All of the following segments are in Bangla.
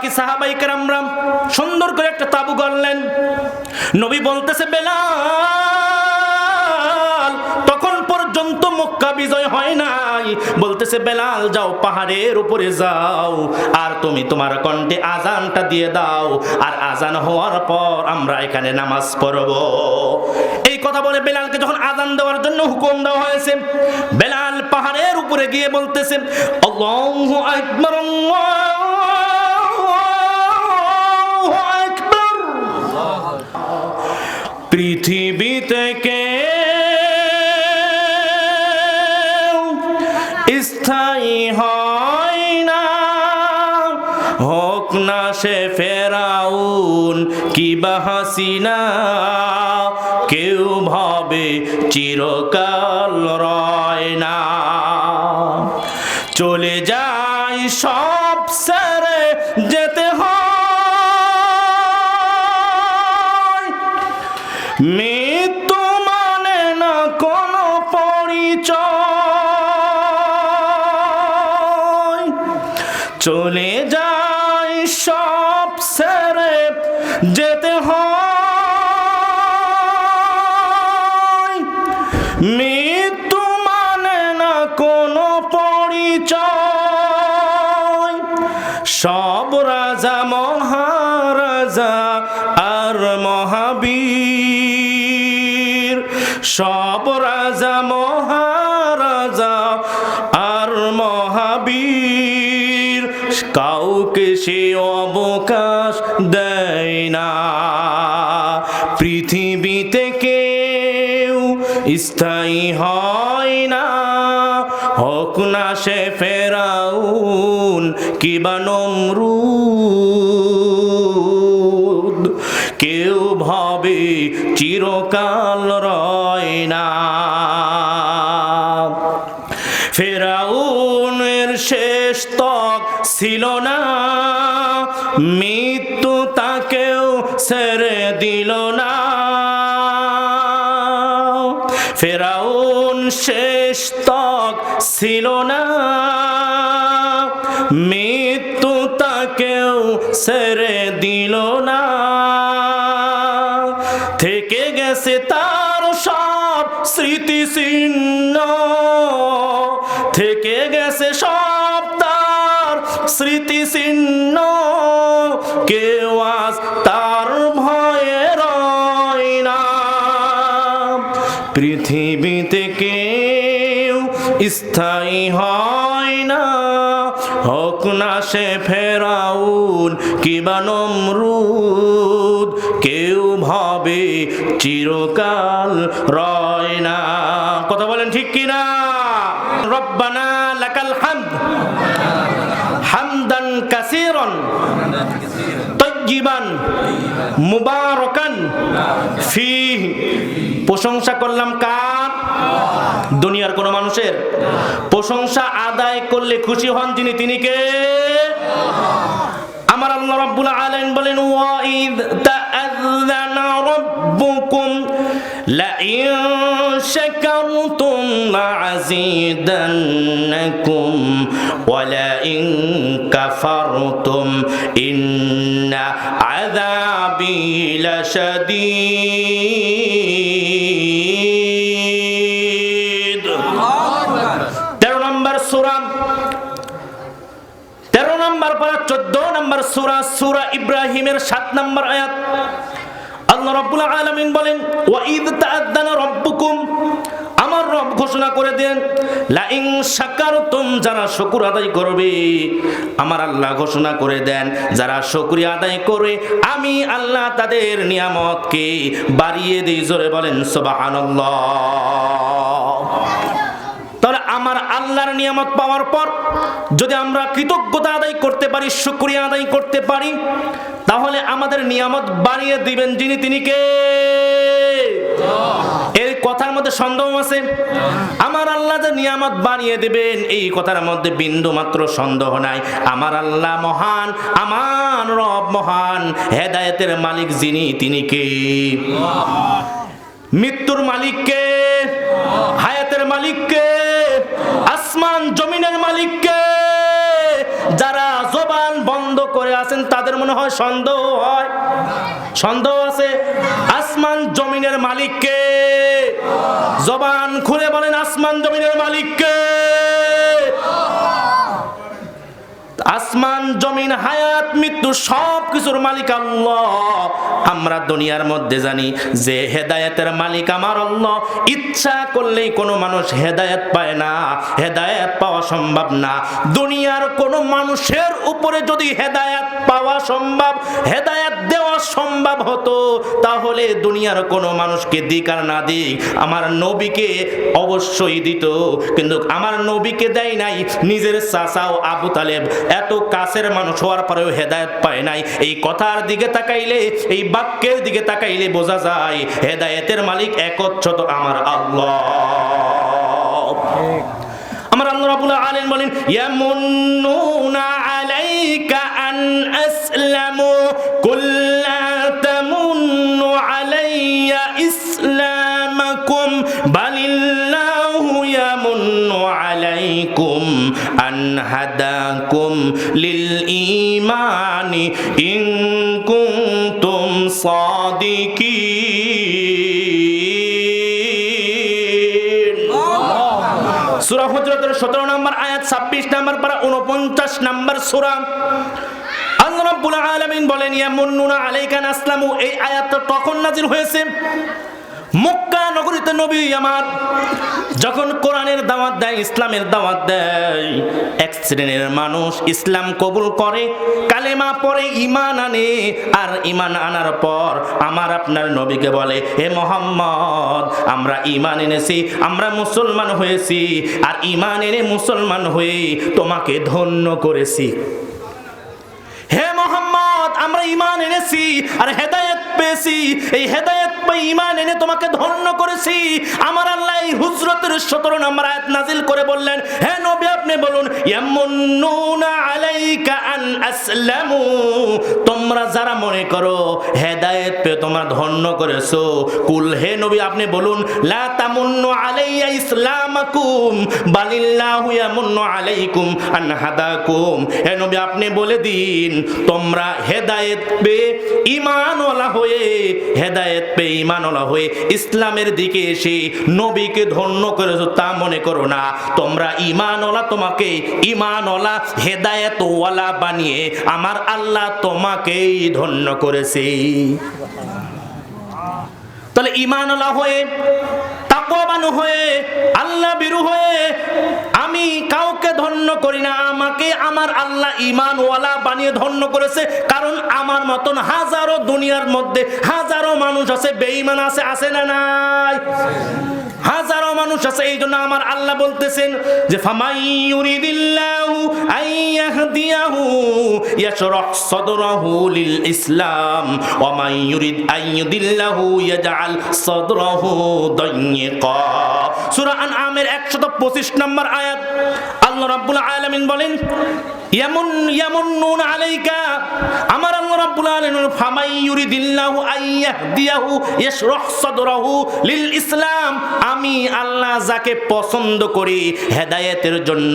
বাকি সাহাবাই কেরামরাম সুন্দর করে একটা তাবু করলেন নবী বলতেছে, বেলাল, তখন পর্যন্ত মক্কা বিজয় হয় নাই। বলতেছে, বেলাল, যাও পাহাড়ের উপরে যাও, আর তুমি তোমার কণ্ঠে আজানটা দিয়ে দাও। আর আজান হওয়ার পর আমরা এখানে নামাজ পড়ব। এই কথা বলে বেলালকে যখন আজান দেওয়ার জন্য হুকুম দেওয়া হয়েছে, বেলাল পাহাড়ের উপরে গিয়ে বলতেছে, আল্লাহু আকবার, আল্লাহু পৃথিবী থেকে স্থায়ী হয় না। হোক না সে ফেরাউন, কি বাহাসিনা কেউ ভাবে চিরকাল রয় না। চলে যায় সব চলে যায় সব সেরে যেতে হয়। দেয় না। পৃথিবীতে কেউ স্থায়ী হয় না। হোক না সে ফেরাউন কিবা নমরুদ। কেউ ভাবে চিরকাল রয় না। ফেরাউনের শেষ তক ছিল না। ফেরাউন শেষ তক ছিল না। মৃত্যু তাকেও সেরে দিল না। স্থায়ী হয় না। হোক না সে ফেরাউন কিবা নমরুদ, কেউ ভাবে চিরকাল রয় না। কথা বলেন ঠিক কিনা রব্বানা লাকাল হামদ, হামদান কাসীরান তজ্জিবান মুবারকান। ফিহ, প্রশংসা করলাম কার? দুনিয়ার কোন মানুষের প্রশংসা আদায় করলে খুশি হন যিনি, তিনি কে? আমার আল্লাহ রাব্বুল আলামিন বলেন ওয়াইদ তাআযানা রাব্বুকুম শাকারতুম লাযিদান্নাকুম ওয়া লাইন কাফারতুম ইন্না আযাবি চোদ্দ নম্বর সুরা সুরা ইব্রাহিমের সাত নম্বর আয়াত। আল্লাহ রব্বুল আলামিন বলেন ওয়াইদ তাআদ্দানা রব্বুকুম আমার রব ঘোষণা করে দেন লাইং শাকারতুম যারা শুকর আদায় করবে, আমার আল্লাহ ঘোষণা করে দেন, যারা শুকরিয়া আদায় করে, আমি আল্লাহ তাদের নিয়ামতকে বাড়িয়ে দিই। জোরে বলেন, সুবহানাল্লাহ। আল্লাহর নিয়ামত পাওয়ার পর যদি আমরা কৃতজ্ঞতা আদায় করতে পারি, শুক্রিয়া আদায় করতে পারি, তাহলে আমাদের নিয়ামত বাড়িয়ে দিবেন যিনি তিনি কে? এই কথার মধ্যে সন্দেহ আছে। আমার আল্লাহ যে নিয়ামত বাড়িয়ে দেবেন, এই কথার মধ্যে বিন্দু মাত্র সন্দেহ নাই। আমার আল্লাহ মহান, আমার রব মহান, হেদায়েতের মালিক যিনি তিনি কে? মৃত্যুর মালিককে হায়াতের মালিককে আসমান জমিনের মালিককে যারা জবান বন্ধ করে আছেন, তাদের মনে হয় সন্দেহ হয়। সন্দেহ আছে। আসমান জমিনের মালিককে জবান খুলে বলেন, আসমান জমিনের মালিককে। আসমান, জমিন, হায়াত, মৃত্যু সব কিছুর মালিক আল্লাহ। আমরা দুনিয়ার মধ্যে জানি যে হেদায়েতের মালিক আমার আল্লাহ। ইচ্ছা করলেই কোনো মানুষ হেদায়েত পায় না। হেদায়েত পাওয়া সম্ভব না। দুনিয়ার কোনো মানুষের উপরে যদি হেদায়েত পাওয়া সম্ভব হেদায়েত দেওয়া সম্ভব হতো তাহলে দুনিয়ার কোনো মানুষকে দিক আর না দিক আমার নবীকে অবশ্যই দিত। কিন্তু আমার নবীকে দেয় নাই নিজের চাচাও আবু তালেব। এত কাছের মানুষ হওয়ার পরেও হেদায়েত পায় নাই। এই কথার দিকে তাকাইলে এই বাক্যের দিকে তাকাইলে বোঝা যায় হেদায়েতের মালিক একচ্ছত আমার আল্লাহ। আমার আল্লাহ রাব্বুল আলামিন বলেন ইয়ামুন্নুনা আলাইকা হাদাকুম লিল ঈমানি ইন কুনতুম সাদিকিন। সূরা হুজরাতের 17 নম্বর আয়াত 26 নম্বর পারা 49 নম্বর সূরা। আল্লাহ রাব্বুল আলামিন বলেন, ইয়ামুন্নুনা আলাইকা আসলামু এই আয়াতটা তখন নাজিল হয়েছে। মক্কা নগরীতে নবী আমার যখন কোরআনের দাওয়াত দেয়, ইসলামের দাওয়াত দেয়, এক শ্রেণির মানুষ ইসলাম কবুল করে, কালেমা পরে ইমান আনে, আর ইমান আনার পর আমার আপনার নবীকে বলে, হে মোহাম্মদ, আমরা ইমান এনেছি, আমরা মুসলমান হয়েছি, আর ইমান এনে মুসলমান হয়ে তোমাকে ধন্য করেছি। হে মোহাম্মদ, আমরা ইমান এনেছি, আর হেদায়েত পেয়েছি, এই হেদায়েত পেয়ে ইমান এনে তোমাকে ধন্য করেছি। আমার আল্লাহ এই হুজরতের 17 নম্বর আয়াত নাজিল করে বললেন, হে নবী, আপনি বলুন আলাইকা আন আসলামু? তোমরা যারা মনে করো হেদায়েত পেয়ে তোমরা ধন্য করেছ, কুল হে নবী, আপনি বলুন, লা তামুন্নু আলাইয়া ইসলামাকুম, বালিল্লাহু আলাইকুম আন হাদাকুম। হে নবী, আপনি বলে দিন, তোমরা হেদায়েত পেয়ে ঈমানওয়ালা হয়ে হেদায়েত পেয়ে ঈমানওয়ালা হয়ে ইসলামের দিকে এসে নবীকে ধন্য করেছ তা মনে করো না। তোমরা ঈমানওয়ালা, তোমাকে ঈমানওয়ালা, হেদায়েতওয়ালা বানিয়ে আমার আল্লাহ তোমাকেই ধন্য করেছে। তাহলে ঈমানওয়ালা হয়ে তাকওয়াবান হয়ে, আল্লাহ বিরু হয়ে, আমি কাউকে ধন্য করি না, আমাকে আমার আল্লাহ ইমানওয়ালা বানিয়ে ধন্য করেছে, কারণ আমার মতন হাজারো দুনিয়ার মধ্যে হাজারো মানুষ আছে, বেঈমান আছে আছে না নাই? হাজারো মানুষ আছে, এই জন্য আমার আল্লাহ বলতেছেন যে ফামাই ইউরিদিল্লাহু আইয়াহদিয়াহু ইয়াশরাহ ইসলাম, ওয়া ইউরিদ আইয়ুদিল্লাহু ইয়াজআল সাদরাহু দাইয়্যিকা সূরা আনআমের 125 নম্বর আয়াত, আল্লাহ রাব্বুল আলামিন বলেন আলাইকা। আমার লিল ইসলাম। আমি আল্লাহ যাকে পছন্দ করি হেদায়েতের জন্য,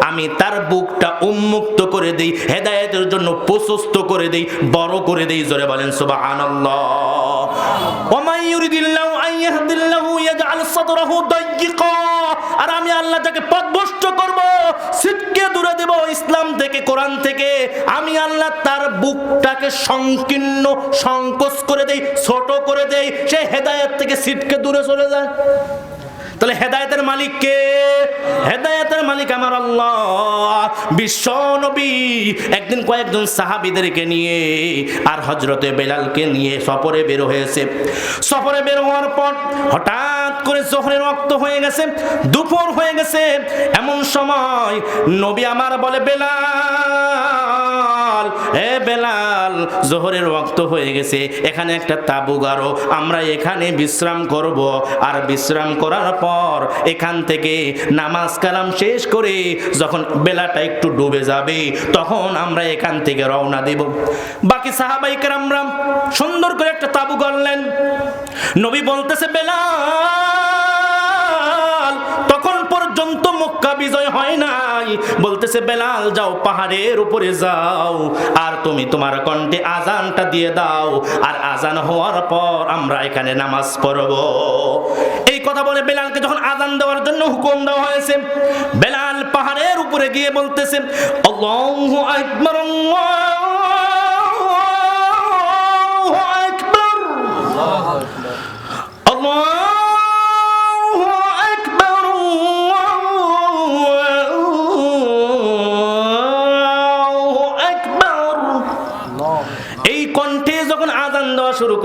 আমি তার বুকটা উন্মুক্ত করে দেই, হেদায়েতের জন্য প্রশস্ত করে দেই, বড় করে দেই, জোরে বলেন সুবহানাল্লাহ। ওয়ামাই ইউরিদিল্লাহু আইয়াহদিল্লাহু ইয়াজআল সাদরাহু দায়্যিকা আর আমি আল্লাহ যাকে পথভ্রষ্ট করব সিটকে দূরে দেব ইসলাম থেকে, কোরআন থেকে। আমি আল্লাহ তার বুকটাকে সংকীর্ণ, সংকোচ করে দেই, ছোট করে দেই, সে হেদায়েত থেকে সিটকে দূরে চলে যায়। তাহলে হেদায়েতের মালিক কে? হেদায়েতের মালিক আমার আল্লাহ। বিশ্ব নবী একদিন কয়েকজন সাহাবিদেরকে নিয়ে আর হজরতে বেলালকে নিয়ে সফরে বের হয়েছে। সফরে বের হওয়ার পর হঠাৎ করে জোহরের রক্ত হয়ে গেছে দুপুর হয়ে গেছে। এমন সময় নবী আমার বলে বেলাল হে বেলাল, জোহরের রক্ত হয়ে গেছে, এখানে একটা তাবু গাড়ো আমরা এখানে বিশ্রাম করব। আর বিশ্রাম করার পর এখান থেকে নামাজ কালাম শেষ করে যখন বেলাটা একটু ডুবে যাবে, তখন আমরা এখান থেকে রওনা দেব। বাকি সাহাবাই কেরামরাম সুন্দর করে একটা তাবু করলেন নবী বলতেছে, বেলাল মক্কা বিজয় হয় নাই। বলতেছে, বেলাল যাও, পাহাড়ের উপরে যাও। আর তুমি তোমার কণ্ঠে আজানটা দিয়ে দাও। আর আজান হওয়ার পর আমরা এখানে নামাজ পড়ব। এই কথা বলে বেলালকে যখন আজান দেওয়ার জন্য হুকুম দেওয়া হয়েছে, বেলাল পাহাড়ের উপরে গিয়ে বলতেছে, আল্লাহু আকবার আল্লাহু আকবার। আল্লাহু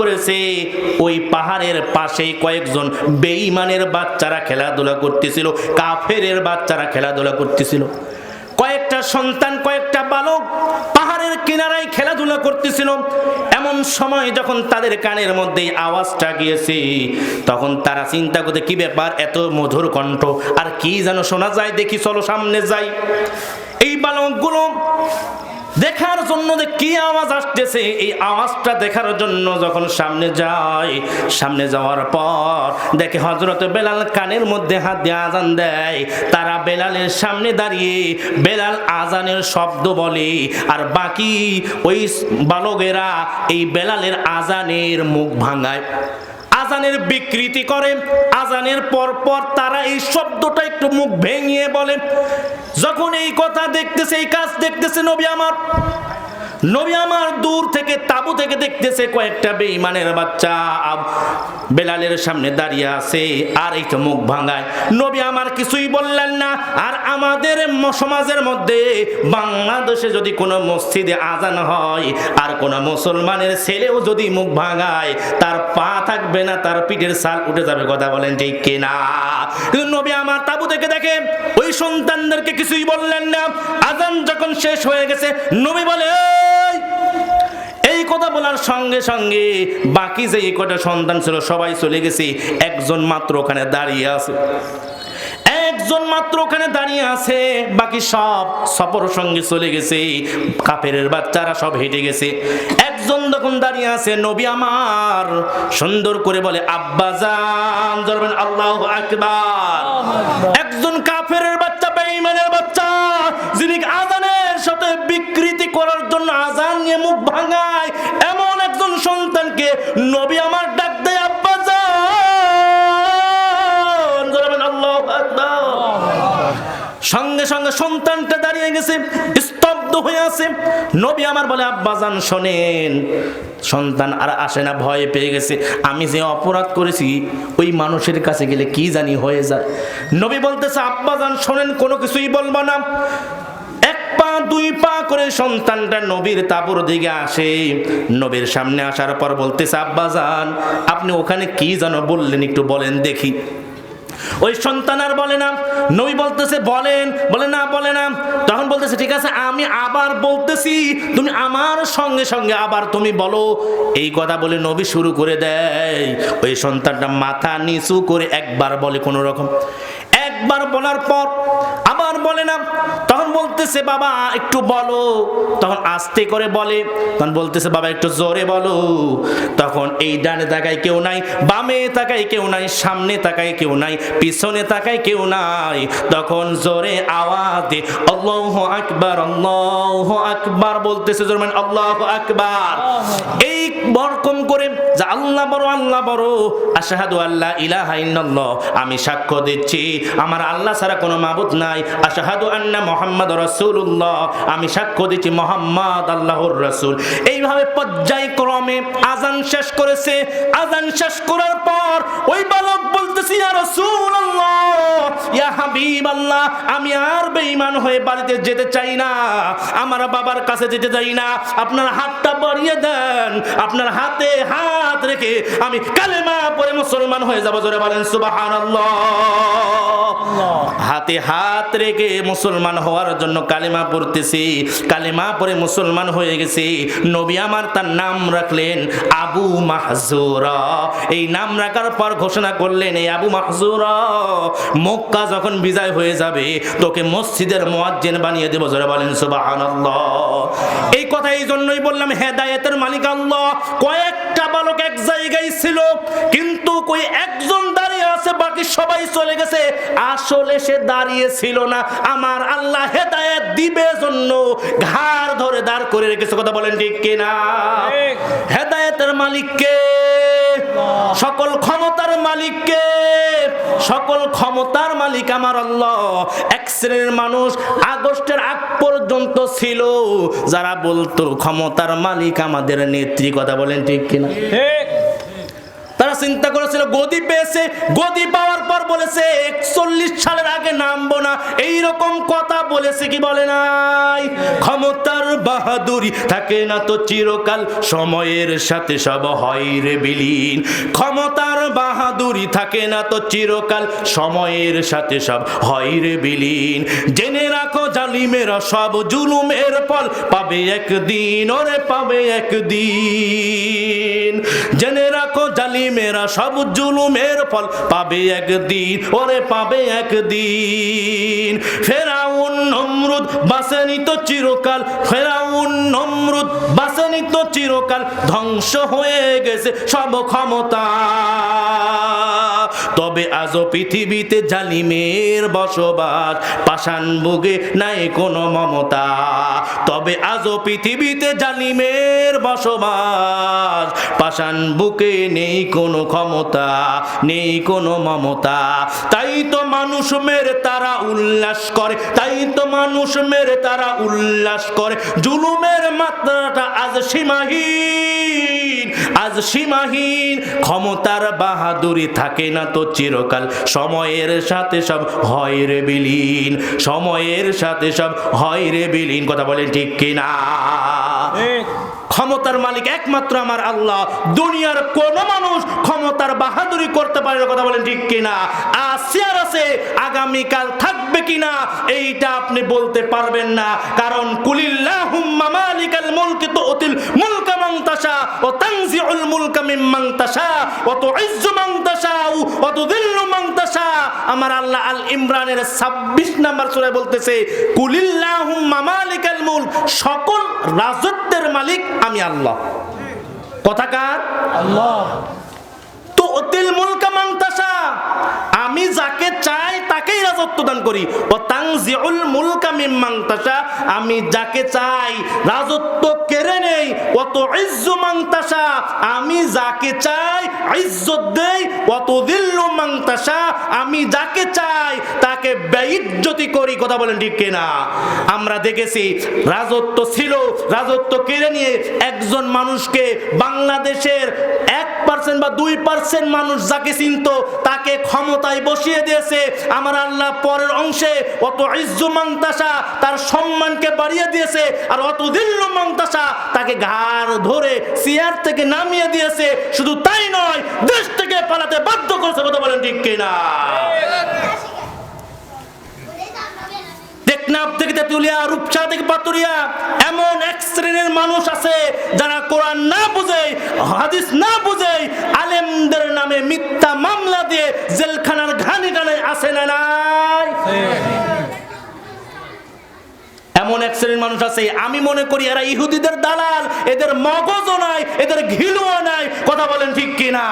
করেছে। ওই পাহাড়ের পাশেই কয়েকজন বেঈমানের বাচ্চারা খেলাধুলা করতেছিল, কাফেরের বাচ্চারা খেলাধুলা করতেছিল। কয়েকটা সন্তান, কয়েকটা বালক পাহাড়ের কিনারায় খেলাধুলা করতেছিল। এমন সময় যখন তাদের কানের মধ্যে আওয়াজটা গিয়েছে, তখন তারা চিন্তা করতে, কি ব্যাপার, এত মধুর কণ্ঠ, আর কি যেন শোনা যায়, দেখি চলো সামনে যাই। এই বালকগুলো দেখার জন্য যে কি আওয়াজ আসতেছে, এই আওয়াজটা দেখার জন্য যখন সামনে যায়, সামনে যাওয়ার পর দেখে হজরত বেলাল কানের মধ্যে হাত দিয়ে আজান দেয়। তারা বেলালের সামনে দাঁড়িয়ে বেলাল আজানের শব্দ বলে, আর বাকি ওই বালকেরা এই বেলালের আজানের মুখ ভাঙায়। আজানের বিকৃতি করে, আজানের পর পর তারা এই শব্দটা একটু মুখ ভেঙিয়ে বলে, যখন এই কথা দেখতেছে, এই কাজ দেখতেছে নবী আমার নবী আমার দূর থেকে, তাবু থেকে দেখতেছে কয়েকটা বেঈমানের বাচ্চা বেলালের সামনে দাঁড়িয়ে আছে আর এই তো মুখ ভাঙায়। নবী আমার কিছুই বললেন না, আর আমাদের সমাজের মধ্যে বাংলাদেশে যদি কোনো মসজিদে আজান হয়, আর কোনো মুসলমানের ছেলেও যদি মুখ ভাঙায়, তার পা থাকবে না তার পিঠের সাল উঠে যাবে। কথা বলেন ঠিক কিনা? নবী আমার তাবু থেকে দেখে ওই সন্তানদেরকে কিছুই বললেন না। আজান যখন শেষ হয়ে গেছে নবী বলে "এই, এই কথা বলার সঙ্গে সঙ্গে বাকি যে এই কটা সন্তান ছিল সবাই চলে গেছে। একজন মাত্র ওখানে দাঁড়িয়ে আছে। একজন মাত্র ওখানে দাঁড়িয়ে আছে বাকি সব সফর সঙ্গে চলে গেছে। কাপের বাচ্চারা সব হেঁটে গেছে। একজন যখন দাঁড়িয়ে আছে নবী আমার সুন্দর করে বলে আব্বা জান। ধরবেন আল্লাহ আকবার। একজন কাফের বাচ্চা বেঈমানের বাচ্চা যিনি আজানের সাথে বিকৃতি করার জন্য আজান নিয়ে মুখ ভাঙায় এমন একজন সন্তানকে নবী আমার ডাক দেয় আব্বা জান। ধরবেন আল্লাহ আকবার। সঙ্গে সঙ্গে সন্তানটা দাঁড়িয়ে গেছে হয়ে আছে। নবী আমার বলে আব্বাজান শোনেন, সন্তান আর আসে না, ভয় পেয়ে গেছে। আমি যে অপরাধ করেছি, ওই মানুষের কাছে গেলে কি জানি হয়ে যায়। নবী বলতেছে আব্বাজান শোনেন, কোনো কিছুই বলব না। দুই পা করে সন্তানটা নবীর দিকে আসে। নবীর সামনে আসার পর বলতেছে আব্বাজান আপনি ওখানে কি যেন বললেন, একটু বলেন দেখি। ওই সন্তান আর বলে না। নবী বলতেছে, বলেন। বলে, না বলে না। বলতেছে, ঠিক আছে, আমি আবার বলতেছি, তুমি আমার সঙ্গে সঙ্গে আবার তুমি বলো। এই কথা বলে নবী শুরু করে দেয়। ওই সন্তানটা মাথা নিচু করে একবার বলে কোনো রকম একবার বলার পর আবার বলে না তখন বলতেছে, বাবা, একটু বলো। তখন আস্তে করে বলে, তখন বলতেছে, বাবা, একটু জোরে বলো। তখন এই ডানে তাকায় কেউ নাই, বামে তাকায় কেউ নাই, সামনে তাকায় কেউ নাই, পিছনে তাকায় কেউ নাই। তখন জোরে আওয়াজে আল্লাহ আকবার আল্লাহ আকবার। বলতেছে জোরে মানে আল্লাহ আকবার। এই বরকম করে, যে আল্লাহ বড় আল্লাহ বড়। আশহাদু আল্লাহ ইলাহা ইল্লাল্লাহ। আমি সাক্ষ্য দিচ্ছি, আমার আল্লাহ ছাড়া কোনো মাবুদ নাই। আশহাদু আন্না মোহাম্মদ রাসূলুল্লাহ আমি সাক্ষ্য দিচ্ছি মোহাম্মদ আল্লাহর রাসূল। এইভাবে পর্যায়ক্রমে আজান শেষ করেছে। আজান শেষ করার পর ওই বালক বলতেছি ইয়া রাসূলুল্লাহ ইয়া হাবিবাল্লাহ আমি আর বেঈমান হয়ে বাড়িতে যেতে চাই না। আমার বাবার কাছে যেতে চাই না। আপনার হাতটা বাড়িয়ে দেন। আপনার হাতে হাত রেখে আমি কালেমা পরে মুসলমান হয়ে যাব। জোরে বলেন সুবহানাল্লাহ। হাতে হাত রেখে মুসলমান হওয়ার জন্য কালেমা পড়তেছি, কালেমা পরে মুসলমান হয়ে গেছি। নবী আমার তার নাম রাখলেন আবু মাহজুরা। এই নাম রাখার পর ঘোষণা করলেন এই আবু মাহজুরা, মক্কা যখন বিজয় হয়ে যাবে, তোকে মসজিদের মুয়াজ্জিন বানিয়ে দেব। জোরে বলেন, সুবহানাল্লাহ। এই কথা এই জন্যই বললাম, হেদায়েতের মালিক আল্লাহ কয়েকটা বালক এক জায়গায় ছিল, কিন্তু কই একজন দাঁড়িয়ে আছে বাকি সবাই চলে গেছে। আসলে সে দাঁড়িয়ে ছিল না। আমার আল্লাহ হেদায়েত দিবে জন্য ঘাড় ধরে দাঁড় করে রেখেছে। কথা বলেন ঠিক কিনা? হেদায়েতের মালিককে সকল ক্ষমতার মালিককে সকল ক্ষমতার মালিক আমার আল্লাহ। এক শ্রেণির মানুষ আগস্টের আগ পর্যন্ত ছিল। যারা বলতো ক্ষমতার মালিক আমাদের নেত্রী। কথা বলেন ঠিক কিনা? তারা চিন্তা করেছিল, গদি পেয়েছে, গদি পাওয়ার পর বলেছে, একচল্লিশ সালের আগে নামবো না। এই রকম কথা বলেছে কি বলে নাই? ক্ষমতার বাহাদুরি থাকে না তো চিরকাল, সময়ের সাথে সব হয় রে বিলীন। ক্ষমতার বাহাদুরি থাকে না তো চিরকাল, সময়ের সাথে সব হয় রে বিলীন। জেনে রাখো, জালিমেরা সব জুলুমের ফল পাবে একদিন, ওরে পাবে একদিন। জেনে রাখো জালিমেরা সব জুলুমের ফল পাবে একদিন, ওরে পাবে একদিন। ফেরাউন, নমরুদ, বাসেনি তো চিরকাল, ফেরাউন, নমরুদ, বাসেনি তো চিরকাল ধ্বংস হয়ে গেছে সব ক্ষমতা। তবে আজও পৃথিবীতে জালিমের বসবাস, পাষাণ বুগে নাই কোনো মমতা। তবে আজও পৃথিবীতে জালিমের বসবাস, পাষাণ বুকে নেই কোনো ক্ষমতা, নেই কোনো মমতা। তাই তো মানুষ মেরে তারা উল্লাস করে, তাই তো মানুষ মেরে তারা উল্লাস করে। জুলুমের মাত্রাটা আজ সীমাহীন আজ সীমাহীন। ক্ষমতার বাহাদুরি থাকে না তো চিরকাল সময়ের সাথে সব হয় রে বিলীন, সময়ের সাথে সব হয় রে বিলীন। কথা বলেন ঠিক কিনা? ক্ষমতার মালিক একমাত্র আমার আল্লাহ। দুনিয়ার কোন মানুষ ক্ষমতার বাহাদুরি করতে পারে কথা বলেন ঠিক কিনা? আসিয়ার আছে, আগামীকাল থাকবে কিনা, এইটা আপনি বলতে পারবেন না। কারণ কুলিল্লাহুম্মা মালিকাল মুলকি তুতিল মুলকা মান তাশা, ও তানজিউল মুলকা মিম্মান তাশা, ও তুইজ্জু মান তাশা ও তুযিল্লু মান তাশা। আমার আল্লাহ আল ইমরানের 26 নাম্বার সুরায় বলতেছে কুলিল্লাহুম্মা মালিকাল মুলক সকল রাজত্বের মালিক আমি আল্লাহ। কথাকার আল্লাহ। তো অতিল মুলকা মান তাশা। আমি যাকে চাই তাকেই রাজত্ব দান করি ও তাংজিউল মুলকা মিম্মান তাশা, আমি যাকে চাই রাজত্ব কেড়ে নেই ও তো ইজ্জু মান তাশা, আমি যাকে চাই ইজ্জত দেই ও তো দিল্লু মান তাশা, আমি যাকে চাই তাকে বেইজ্জতি করি, কথা বলেন ঠিক কিনা? আমরা দেখেছি রাজত্ব ছিল, রাজত্ব কেড়ে নিয়ে একজন মানুষকে বাংলাদেশের এক পার্সেন্ট বা দুই পার্সেন্ট মানুষ যাকে চিনত, তাকে ক্ষমতায় বসিয়ে দিয়েছে, আমার আল্লাহ পরের অংশে অত ইজ্জু মাংতাসা তার সম্মানকে বাড়িয়ে দিয়েছে, আর অত দিল্লু মাংতাসা তাকে ঘাড় ধরে চেয়ার থেকে নামিয়ে দিয়েছে। শুধু তাই নয়, দেশ থেকে পালাতে বাধ্য করেছে, কথা বলেন ঠিক কিনা? টেকনাফ মানুষ আছে যারা কোরআন না বুঝে, হাদিস না বুঝে আলেমদের নামে মিথ্যা মামলা দিয়ে জেলখানার ঘানি টানে আসে না নাই এমন এক শ্রেণির মানুষ আছে। আমি মনে করি এরা ইহুদিদের দালাল, এদের মগজও নাই, এদের ঘিলুও নাই। কথা বলেন ঠিক কিনা?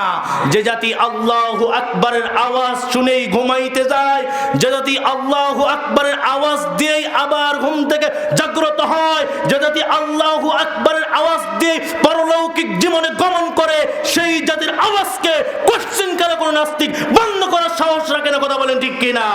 যে জাতি আল্লাহ আকবরের আওয়াজ শুনেই ঘুমাইতে যায়, যে জাতি আল্লাহ আকবরের আওয়াজ দিয়েই আবার ঘুম থেকে জাগ্রত হয়, যে জাতি আল্লাহ আকবরের আওয়াজ দিয়ে পরলৌকিক জীবনে গমন করে, সেই জাতির আওয়াজকে কোশ্চিন কালে কোনো নাস্তিক বন্ধ করার সাহস রাখে না। কথা বলেন ঠিক কিনা?